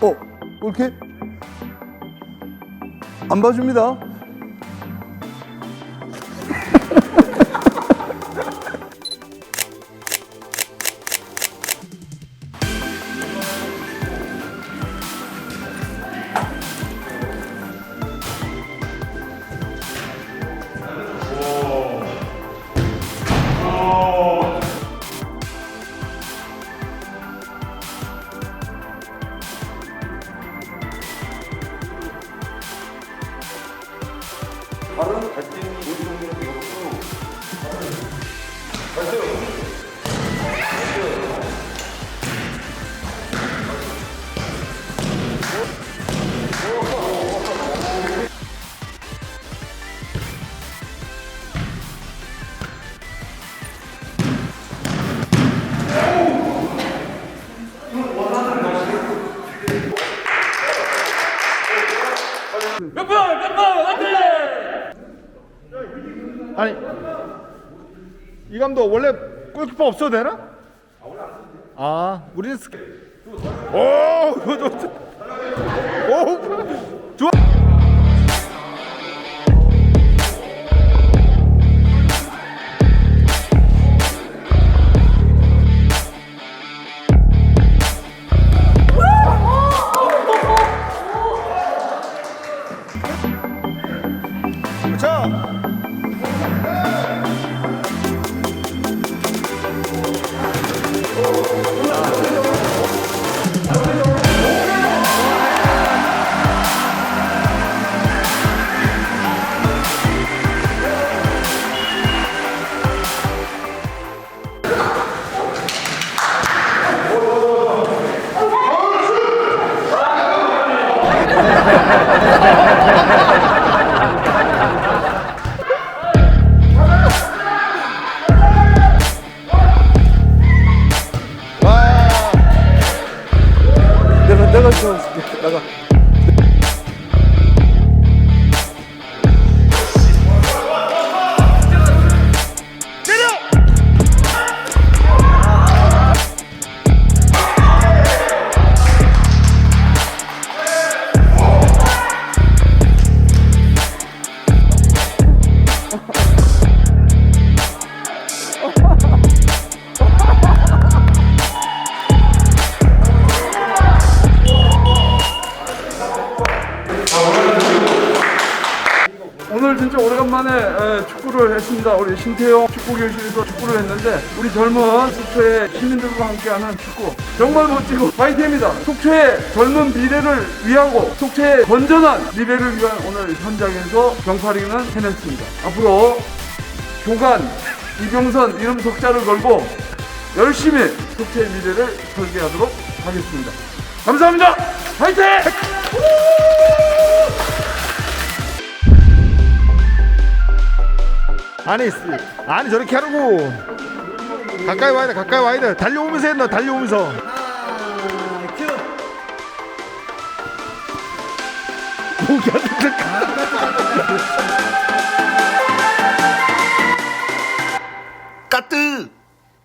어, 이렇게 안 봐줍니다. 발은 갈수 있는 모든 종류로 이것도 발수 몇 번! 몇 번! 안 돼! 아니 이 감독 원래 골키퍼 없어도 되나? 아 우리는 스... 오 이거 좋다. 오 내가 오래간만에 에, 축구를 했습니다. 우리 신태용 축구교실에서 축구를 했는데 우리 젊은 속초의 시민들과 함께하는 축구 정말 멋지고 파이팅입니다. 속초의 젊은 미래를 위하고 속초의 건전한 미래를 위한 오늘 현장에서 경파리는 해냈습니다. 앞으로 교관 이병선 이름 석자를 걸고 열심히 속초의 미래를 설계하도록 하겠습니다. 감사합니다. 파이팅! 아니 쓰- 아니 저렇게 하라고. 가까이 와야 돼 가까이 와야 돼. 달려오면서 했나 달려오면서. 목이 안 돼.